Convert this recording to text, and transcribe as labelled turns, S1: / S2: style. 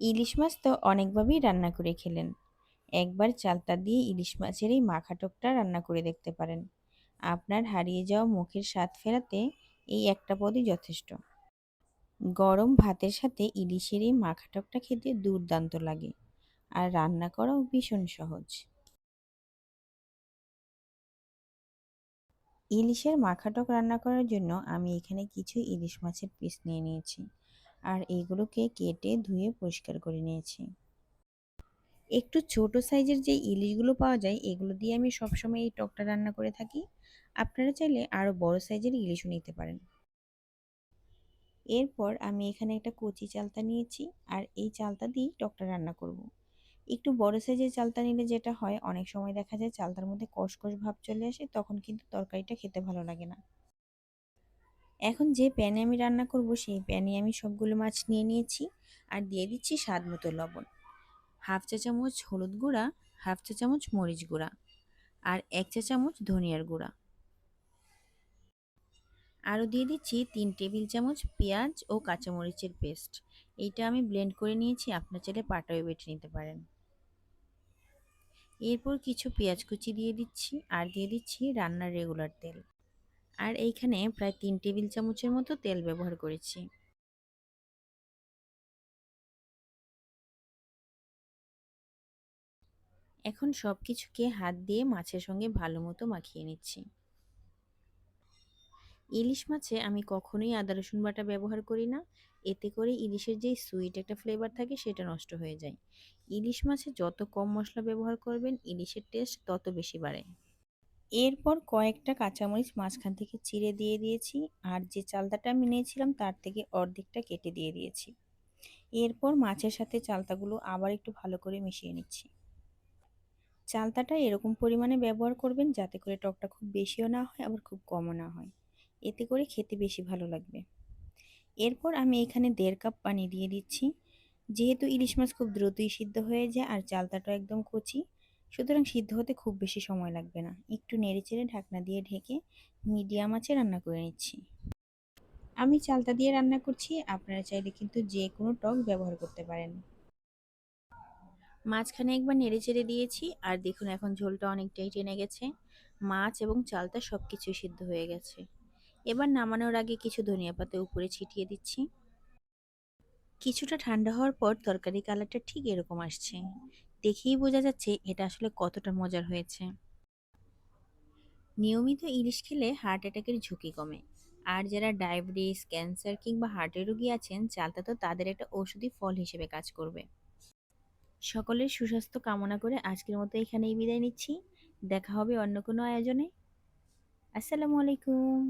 S1: ইলিশ মাছ তো অনেকভাবেই রান্না করে খেলেন। একবার চালতা দিয়ে ইলিশ মাছের এই মাখা টকটা রান্না করে দেখতে পারেন। আপনার হারিয়ে যাওয়া মুখের স্বাদ ফেরাতে এই একটা পদই যথেষ্ট। গরম ভাতের সাথে ইলিশের এই মাখা টকটা খেতে দুর্দান্ত লাগে আর রান্না করাও ভীষণ সহজ। ইলিশের মাখা টক রান্না করার জন্য আমি এখানে কিছু ইলিশ মাছের পিস নিয়ে নিয়েছি। আর এইগুলোকে কেটে ধুয়ে পরিষ্কার করে নিয়েছি। একটু ছোট সাইজের যে ইলিশগুলো পাওয়া যায়, এগুলো দিয়ে আমি সবসময় এই টকটা রান্না করে থাকি। আপনারা চাইলে আরও বড় সাইজের ইলিশও নিতে পারেন। এরপর আমি এখানে একটা কচি চালতা নিয়েছি আর এই চালতা দিয়েই টকটা রান্না করব। একটু বড় সাইজের চালতা নিলে যেটা হয়, অনেক সময় দেখা যায় চালতার মধ্যে কষকষ ভাব চলে আসে, তখন কিন্তু তরকারিটা খেতে ভালো লাগে না। এখন যে প্যানে আমি রান্না করব, সেই প্যানে আমি সবগুলো মাছ নিয়ে নিয়েছি আর দিয়ে দিচ্ছি স্বাদ মতো লবণ। হাফ চা চামচ হলুদ গুঁড়া, হাফ চা চামচ মরিচ গুঁড়া আর এক চা চামচ ধনিয়ার গুঁড়া। আরও দিয়ে দিচ্ছি তিন টেবিল চামচ পেঁয়াজ ও কাঁচামরিচের পেস্ট। এইটা আমি ব্লেন্ড করে নিয়েছি, আপনার চাইলে পাটায় বেটে নিতে পারেন। এরপর কিছু পেঁয়াজ কুচি দিয়ে দিচ্ছি আর দিয়ে দিচ্ছি রান্নার রেগুলার তেল। আর এইখানে প্রায় তিন টেবিল চামচের মতো তেল ব্যবহার করেছি। এখন সব কিছুকে হাত দিয়ে মাছের সঙ্গে ভালো মতো মাখিয়ে নিচ্ছি। ইলিশ মাছে আমি কখনোই আদা, রসুন বাটা ব্যবহার করি না। এতে করে ইলিশের যে সুইট একটা ফ্লেভার থাকে সেটা নষ্ট হয়ে যায়। ইলিশ মাছে যত কম মশলা ব্যবহার করবেন, ইলিশের টেস্ট তত বেশি বাড়ে। এরপর কয়েকটা কাঁচামরিচ মাঝখান থেকে চিড়ে দিয়ে দিয়েছি আর যে চালতাটা আমি নিয়েছিলাম তার থেকে অর্ধেকটা কেটে দিয়ে দিয়েছি। এরপর মাছের সাথে চালতাগুলো আবার একটু ভালো করে মিশিয়ে নিচ্ছি। চালতাটা এরকম পরিমাণে ব্যবহার করবেন যাতে করে টকটা খুব বেশিও না হয়, আবার খুব কমও না হয়। এতে করে খেতে বেশি ভালো লাগবে। এরপর আমি এখানে দেড় কাপ পানি দিয়ে দিচ্ছি। যেহেতু ইলিশ মাছ খুব দ্রুতই সিদ্ধ হয়ে যায় আর চালতাটা একদম কচি সুতরাং সিদ্ধ হতে খুব বেশি সময় লাগবে না। একটু নেড়েচেড়ে ঢাকনা দিয়ে ঢেকে মিডিয়াম আঁচে রান্না করে নিচ্ছি। আমি চালতা দিয়ে রান্না করছি, আপনারা চাইলে কিন্তু যে কোনো টক ব্যবহার করতে পারেন। মাঝখানে একবার নেড়ে চেড়ে দিয়েছি, আর দেখুন এখন ঝোলটা অনেকটাই টেনে গেছে। মাছ এবং চালটা সব কিছু সিদ্ধ হয়ে গেছে। এবার নামানোর আগে কিছু ধনিয়া পাতা উপরে ছিটিয়ে দিচ্ছি। কিছুটা ঠান্ডা হওয়ার পর তরকারি কালারটা ঠিক এরকম আসছে। দেখেই বোঝা যাচ্ছে এটা আসলে কতটা মজার হয়েছে। নিয়মিত ইলিশ খেলে হার্ট অ্যাটাকের ঝুঁকি কমে। আর যারা ডায়াবেটিস ক্যান্সার কিংবা হার্টের রোগী আছেন, চালটা তো তাদের একটা ওষুধি ফল হিসেবে কাজ করবে। সকলের সুস্বাস্থ্য কামনা করে আজকের মতো এখানেই বিদায় নিচ্ছি। দেখা হবে অন্য কোনো আয়োজনে। আসসালামু আলাইকুম।